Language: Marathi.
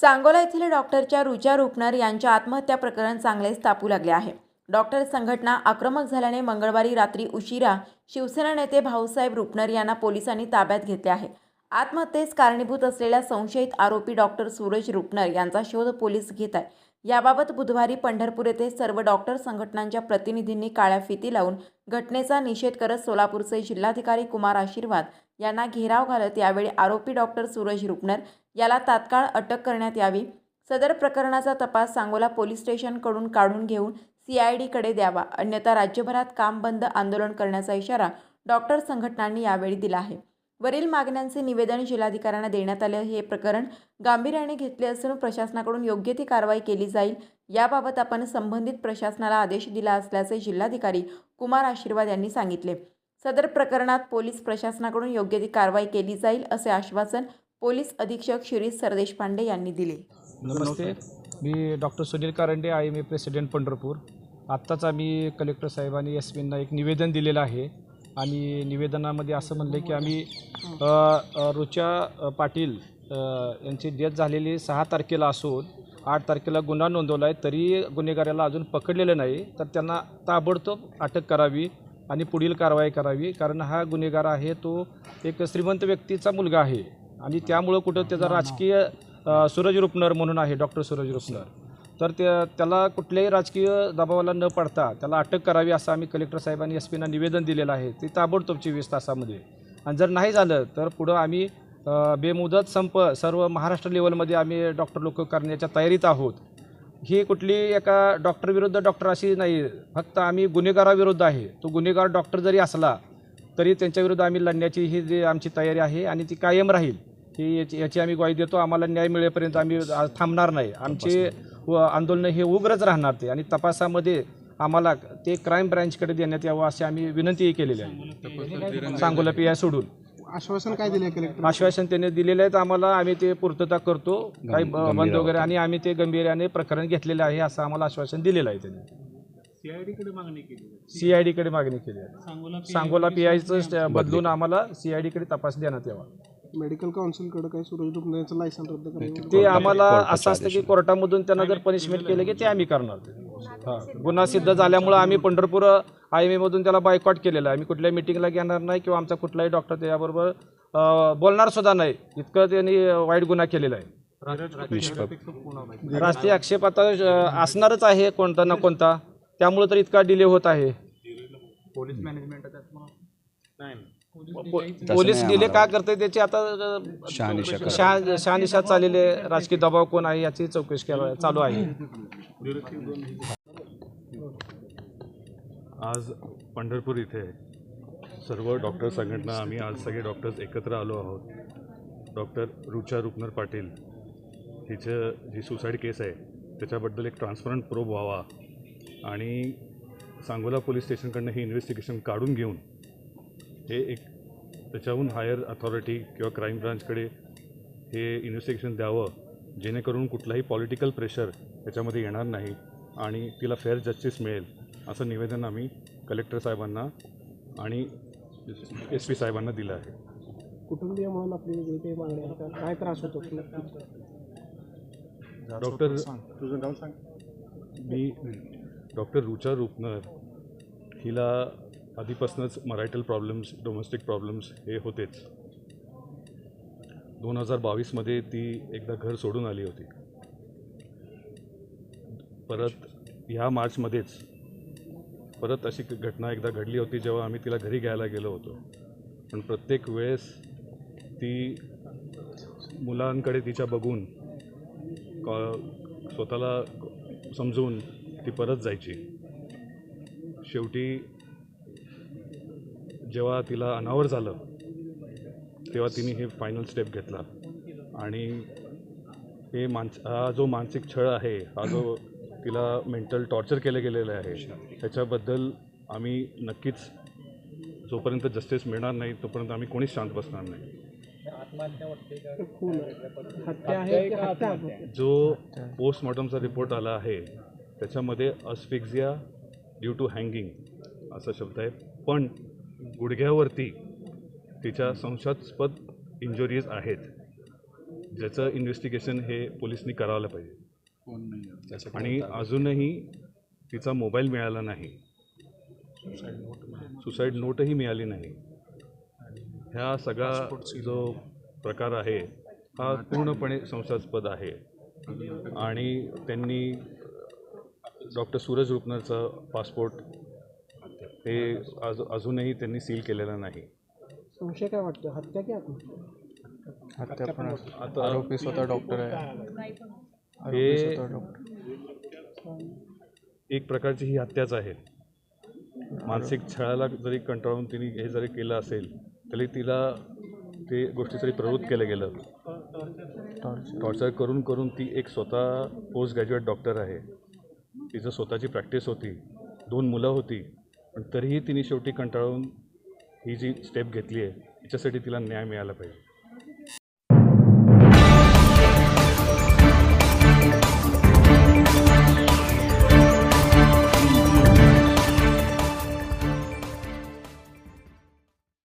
सांगोला येथील डॉक्टरच्या रुचा रुपनर यांच्या आत्महत्या प्रकरण चांगलेच तापू लागले आहे. डॉक्टर संघटना आक्रमक झाल्याने मंगळवारी रात्री उशिरा शिवसेना नेते भाऊसाहेब रुपनर यांना पोलिसांनी ताब्यात घेतले आहे. आत्महत्येस कारणीभूत असलेल्या संशयित आरोपी डॉक्टर सूरज रुपनर यांचा शोध पोलीस घेत आहे. याबाबत बुधवारी पंढरपूर येथे सर्व डॉक्टर संघटनांच्या प्रतिनिधींनी काळ्या फिती लावून घटनेचा निषेध करत सोलापूरचे जिल्हाधिकारी कुमार आशीर्वाद यांना घेराव घालत यावेळी आरोपी डॉक्टर सूरज रुपनर याला तात्काळ अटक करण्यात यावी. सदर प्रकरणाचा तपास सांगोला पोलीस स्टेशनकडून काढून घेऊन सीआयडीकडे द्यावा. अन्यथा राज्यभरात काम बंद आंदोलन करण्याचा इशारा डॉक्टर संघटनांनी यावेळी दिला आहे. वरील मागण्यांचे निवेदन जिल्हाधिकाऱ्यांना देण्यात आले. हे प्रकरण गांभीर्याने घेतले असून प्रशासनाकडून योग्य ती कारवाई केली जाईल याबाबत आपण संबंधित प्रशासनाला आदेश दिला असल्याचे जिल्हाधिकारी कुमार आशीर्वाद यांनी सांगितले. सदर प्रकरणात पोलीस प्रशासनाकडून योग्य ती कारवाई केली जाईल असे आश्वासन पोलीस अधीक्षक शिरीष सरदेश पांडे यांनी दिले. नमस्ते. मी doctor Sunil Karande I M A president Pandharpur. आत्ताच आम्ही कलेक्टर साहेबांनी एस पींना एक निवेदन दिलेलं आहे. आणि निवेदनामध्ये असं म्हणलं की आम्ही रुचा अ, पाटील यांची डेथ झालेली सहा तारखेला असून आठ तारखेला गुन्हा नोंदवला आहे तरी गुन्हेगाराला अजून पकडलेलं नाही तर त्यांना ताबडतोब अटक करावी आणि पुढील कारवाई करावी कारण हा गुन्हेगार आहे तो एक श्रीमंत व्यक्तीचा मुलगा आहे. आणि त्यामुळं कुठं त्याचा राजकीय सूरज रुपनर म्हणून आहे डॉक्टर सूरज रुपनर. तर त्या त्याला कुठल्याही राजकीय दबावाला न पडता त्याला अटक करावी असं आम्ही कलेक्टर साहेबांनी एस पीना निवेदन दिलेलं आहे. ते ताबडतोब चोवीस तासामध्ये. आणि जर नाही झालं तर पुढं आम्ही बेमुदत संप सर्व महाराष्ट्र लेवलमध्ये आम्ही डॉक्टर लोक करण्याच्या तयारीत आहोत. ही कुठली एका डॉक्टर विरुद्ध डॉक्टर अशी नाही. फक्त आम्ही गुन्हेगाराविरुद्ध आहे. तो गुन्हेगार डॉक्टर जरी असला तरी त्यांच्याविरुद्ध आम्ही लढण्याची ही जी आमची तयारी आहे आणि ती कायम राहील. ही याची याची आम्ही ग्वाही देतो. आम्हाला न्याय मिळेपर्यंत आम्ही थांबणार नाही. आमचे आंदोलन हे उग्रच राहणार ते. आणि तपासामध्ये आम्हाला ते क्राईम ब्रँचकडे देण्यात यावं अशी आम्ही विनंतीही केलेली आहे. सांगोला पी आय सोडून. आश्वासन काय दिले कलेक्टर आश्वासन त्याने दिलेलं आहे तर आम्हाला आम्ही ते पूर्तता करतो. काही बंद वगैरे आणि आम्ही ते गंभीर्याने प्रकरण घेतलेलं आहे असं आम्हाला आश्वासन दिलेलं आहे त्याने. सीआयडीकडे मागणी केली सीआयडीकडे मागणी केली आहे. सांगोला पी आयचं बदलून आम्हाला सीआयडीकडे तपास देण्यात यावा. मेडिकल काउन्सिलकडे काय सूरज रुग्णाचं लायसन रद्द करायचं ते आम्हाला असं असतं की कोर्टामधून त्यांना जर पनिशमेंट केलं की ते आम्ही करणार. हां. गुन्हा सिद्ध झाल्यामुळं आम्ही पंढरपूर आय एम एमधून त्याला बायकॉट केलेलं आहे. आम्ही कुठल्याही मिटिंगला घेणार नाही किंवा आमचा कुठलाही डॉक्टर त्याच्याबरोबर अं, बोलणार सुद्धा नाही. इतकं त्यांनी वाईट गुन्हा केलेला आहे. राष्ट्रीय आक्षेप आता असणारच आहे कोणता ना कोणता. त्यामुळे तर इतका डिले होत आहे. पो- पोलीस डिले का करते त्याची आता अं, शहा शहानिशा चाललेले राजकीय दबाव कोण आहे याची चौकशी केला चालू आहे. आज पंढरपूर इथे सर्व डॉक्टर संघटना आम्ही आज सगळे डॉक्टर्स एकत्र आलो आहोत. डॉक्टर रुचा रुपनर पाटील हिचं जी सुसाईड केस आहे त्याच्याबद्दल एक ट्रान्सपरंट प्रोब व्हावा आणि सांगोला पोलीस स्टेशनकडनं ही इन्व्हेस्टिगेशन काढून घेऊन हे एक त्याच्याहून हायर अथॉरिटी किंवा क्राईम ब्रांचकडे हे इन्व्हेस्टिगेशन द्यावं जेणेकरून कुठलाही पॉलिटिकल प्रेशर त्याच्यामध्ये येणार नाही आणि तिला फेअर जस्टिस मिळेल असं निवेदन आम्ही कलेक्टर साहेबांना आणि एस पी साहेबांना दिलं आहे. कुटुंबीय म्हणून आपली वेगळी काही मागणी आहे का? काय त्रास होतो? डॉक्टर तुझं नाव सांग. मी डॉक्टर रुचा रुपनर हिला आधीपासूनच मरायटल प्रॉब्लेम्स डोमेस्टिक प्रॉब्लेम्स हे होतेच. दोन हजार बावीसमध्ये ती एकदा घर सोडून आली होती. परत ह्या मार्चमध्येच परत अशी घटना एकदा घडली होती जेव्हा आम्ही तिला घरी घ्यायला गेलो होतो. पण प्रत्येक वेळेस ती मुलांकडे तिच्या बघून क- स्वतःला समजून ती परत जायची. शेवटी जेव्हा तिला अनावर झालं तेव्हा तिने हे फायनल स्टेप घेतला. आणि हे मानस हा जो मानसिक छळ आहे हा जो तिला मेंटल टॉर्चर केलं गेलेलं आहे त्याच्याबद्दल आम्ही नक्कीच जोपर्यंत जस्टिस मिळणार नाही तोपर्यंत आम्ही कोणीच शांत बसणार नाही? जो पोस्टमॉर्टमचा रिपोर्ट आला आहे त्याच्यामध्ये अस्फिक्झिया ड्यू टू हँगिंग असा शब्द आहे. पण गुडघ्यावरती तिच्या संशयास्पद इंजुरीज आहेत ज्याचं इन्व्हेस्टिगेशन हे पोलिसनी करायला पाहिजे. आणि अजूनही तिचा मोबाईल मिळाला नाही. सुसाईड नोटही मिळाली नाही. ह्या सगळा जो प्रकार आहे हा पूर्णपणे संशयास्पद आहे. आणि त्यांनी डॉक्टर सूरज रुपनरचं पासपोर्ट हे अज अजूनही त्यांनी सील केलेलं नाही. संशय काय वाटतं? हत्या की आत्महत्या? हत्या पण. आता आरोपी स्वतः डॉक्टर आहे. आरोपी हे स्वतः डॉक्टर एक प्रकारची ही हत्याच आहे. मानसिक छळाला जरी कंटाळून तिने हे जरी केलं असेल तरी तिला ते गोष्टीसाठी प्रवृत्त केलं गेलं टॉर्चर करून करून ती एक स्वतः पोस्ट ग्रॅज्युएट डॉक्टर आहे. तिचं स्वतःची प्रॅक्टिस होती. दोन मुलं होती. पण तरीही तिने शेवटी कंटाळून ही जी स्टेप घेतली आहे याच्यासाठी तिला न्याय मिळाला पाहिजे.